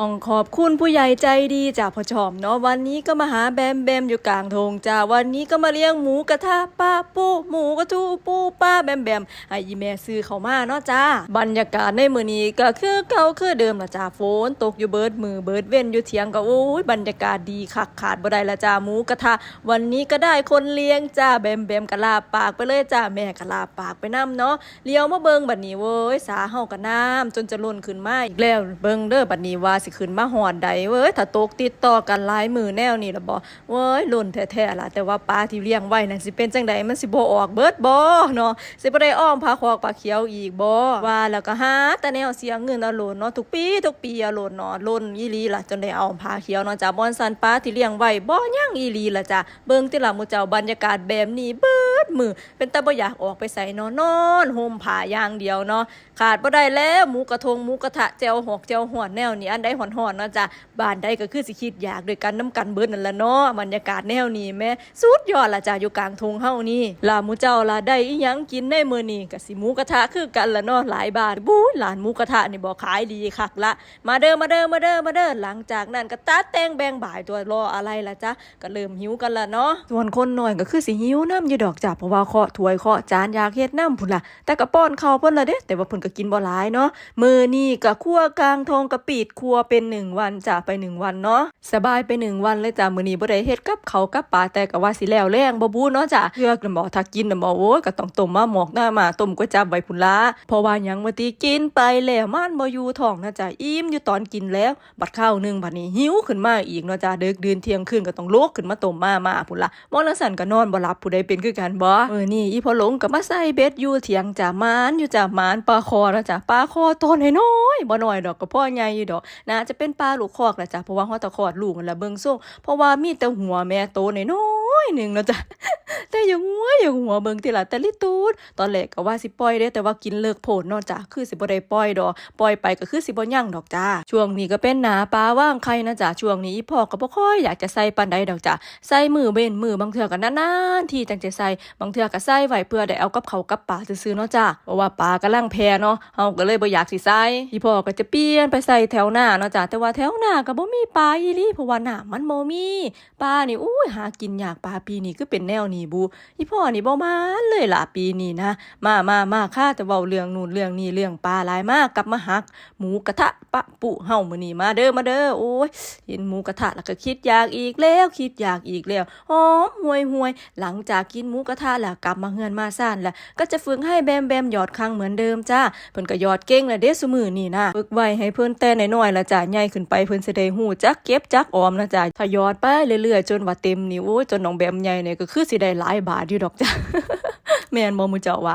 ต้องขอบคุณผู้ใหญ่ใจดีจากพ่อชอมเนาะวันนี้ก็มาหาแบมแบมอยู่กลางทงจ้าวันนี้ก็มาเลี้ยงหมูกระทะป้าปูหมูกระทูปูป้าแบมแบมให้อีแม่ซื้อเขามาเนาะจ้าบรรยากาศในมือนี้ก็คือเก่าคือเดิมละจ้าฝนตกอยู่เบิดมือเบิดเว้นอยู่เทียงก็โอ้ยบรรยากาศดีคักขาดบ่ได้ละจ้าหมูกระทะวันนี้ก็ได้คนเลี้ยงจ้าแบมแบมกะลาปากไปเลยจ้าแม่กะลาปากไปน้ำเนาะเลี้ยวมาเบิงบัดนี้เว้ยสาเฮากับน้ำจนจะล้นขึ้นมาอีกแล้วเบิงเด้อบัดนี้ว่าสิขึ้นมาหอดใดเว้ยถ้าตกติดต่อกันหลายมือแนวนี่ละบ่เว้ยล้นแท้ๆล่ะแต่ว่าปลาที่เลี้ยงไว้นั่นสิเป็นจังใดมันสิบ่ออกเบิดบ่เนาะสิบ่ได้อ้อมพาคอกปลาเขียวอีกบ่ว่าแล้วก็หาแต่แนวเสียเงินเอาโลนเนาะทุกปีทุกปีเอาโลนเนาะล้นอีหลีล่ะจนได้เอาพาเขียวเนาะจ้าบอนสันปลาที่เลี้ยงไว้บ่ยังอีหลีล่ะจ้าเบิ่งติล่ะหมู่เจ้าบรรยากาศแบบนี้เบิดมือ เป็นตาบ่อยากออกไปใส่นอนนอนห่มผ้าอย่างเดียวเนาะขาดบ่ได้แล้วหมูกระทงหมูกระทะแจวหอกแจวหอนแนวนี้อันใดหอนๆเนาะจ้าบ้านใดก็คือสิคิดอยากด้วยกันน้ำกันเบิดนั่นละเนาะบรรยากาศแนวนี้แม่สุดยอดละจ้าอยู่กลางทงเฮานี่ล่ะหมูเจ้าละได้อีหยังกินในมื้อนี้ก็สิหมูกระทะคือกันละเนาะหลายบาทบู๊หลานหมูกระทะนี่บ่ขายดีคักละ มาเด้อมาเด้อมาเด้อมาเด้อหลังจากนั้นก็ตัดแตงแบงบ่ายตัวรออะไรละจ๊ะก็เริ่มหิวกันละเนาะส่วนคนหน้อยก็คือสิหิวน้ำอยู่ดอกจ้ะเพราะว่าเคาะถ้วยเคาะจานอยากเฮ็ดน้ำพุ่นล่ะ แต่ก็ป้อนเขาเพิ่นละเด้แต่ว่าเพิ่นก็กินบ่หลายเนาะมือนี้ก็ครัวกลางทงก็ปิดครัวเป็นหนึ่งวันจ้ะไปหนึ่งวันเนาะสบายไปหนึ่งวันเลยจ้ะมือนี้บ่ได้เฮ็ดกับเขากับปลาแต่ก็ว่าสิแล้วแรงบ่บูเนาะจ้ะเลือกน่ะบ่ถ้ากินน่ะบ่โอ้ก็ต้องต้มมาหมอกหน้ามาต้มก๋วยจั๊บไว้พุ่นละเพราะว่าหยังว่าติกินไปแล้วมันบ่อยู่ท้องนะจ้ะอิ่มอยู่ตอนกินแล้ว บัดข้าวหนึงบัดนี้หิวขึ้นมาอีกเนาะจ้ะเดึกดื่นเที่ยงคืนก็ต้องลุกขึ้นมาต้มมามาพุ่นละมอลังสันก็นอนบ่หลับผู้ใดเป็นคือกันบ่เออนี่อีพอหลงก็มาใส่เบ็ดอยู่เถียงจ้ะมานอยู่จ่ามานปลาคอนะจ้ะปลาคอตัวน้อยบ่น้อยดอกก็พ่อใหญ่อยู่ดอกนะจะเป็นปลาลูกคอกแหละจ้ะเพราะว่าเฮาตะคอดลูกนั่นละเบิ่งส่งเพราะว่ามีแต่หัวแม่โตน้อยๆหนึงเนาะจ้ะ แต่อย่างหัวอย่างหัวเบิ่งติล่ะแต่ลิตูดตอนแรกก็ว่าสิปล่อยเด้แต่ว่ากินเลิกโผดเนาะจ้ะคือสิบ่ได้ปล่อยดอกปล่อยไปก็คือสิบ่ยั่งดอกจ้า ช่วงนี้ก็เป็นหนาปลาว่างไข่นะจ้ะช่วงนี้อีพ่อก็บ่ค่อยอยากจะใส่ปานใดดอกจ้ะใส่มือเว้นมือบางเทื่อก็นานๆที่จังจะใส่บางเทื่อก็ใส่ไว้เพื่อได้เอากับเขากับปลาซื่อๆเนาะจ้ะเพราะว่าปลากำลังแพเนาะเฮาก็เลยบ่อยากสิใส่อีพ่อก็จะเปลี่ยนไปใส่แถวหน้าเนาะจ้ะแต่ว่าแถวหน้าก็บ่มีปลาอีหลีเพราะว่าหน้ามันบ่มีปลานี่อุ้ยหากินยากปลาปีนี้คือเป็นแนวนี้บอีพ่อนี่บ่มาเลยล่ะปีนี้นะ มามามาข้าจะเว้าเรื่องนู่นเรื่องนี้เรื่องปลาหลายมากกลับมาหัก หมูกระทะปะปุเฮามื้อนี้มาเด้อมาเด้อโอ้ยเห็นหมูกระทะแล้วก็คิดอยากอีกแล้วคิดอยากอีกแล้วหอมห่วยห่วยหลังจากกินหมูกระทะแล้วกลับมาเฮือนมาซ่านแล้วก็จะฝึกให้แบมแบมหยอดครั้งเหมือนเดิมจ้าเพิ่นก็หยอดเก่งแล้วเด้ซุมื้อนี้นะฝึกไว้ให้เพิ่นแต่น้อยๆละจ้าใหญ่ขึ้นไปเพิ่นสิได้ฮู้จักเก็บจักออมนะจ้าถ้ายอดไปเรื่อยๆจนว่าเต็มนี่โอ้ยจนน้องแบมใหญ่เนี่ยก็คือสิได้หลายบาทอยู่ดอกจ้ะแมนบ่มูเจ้าว่า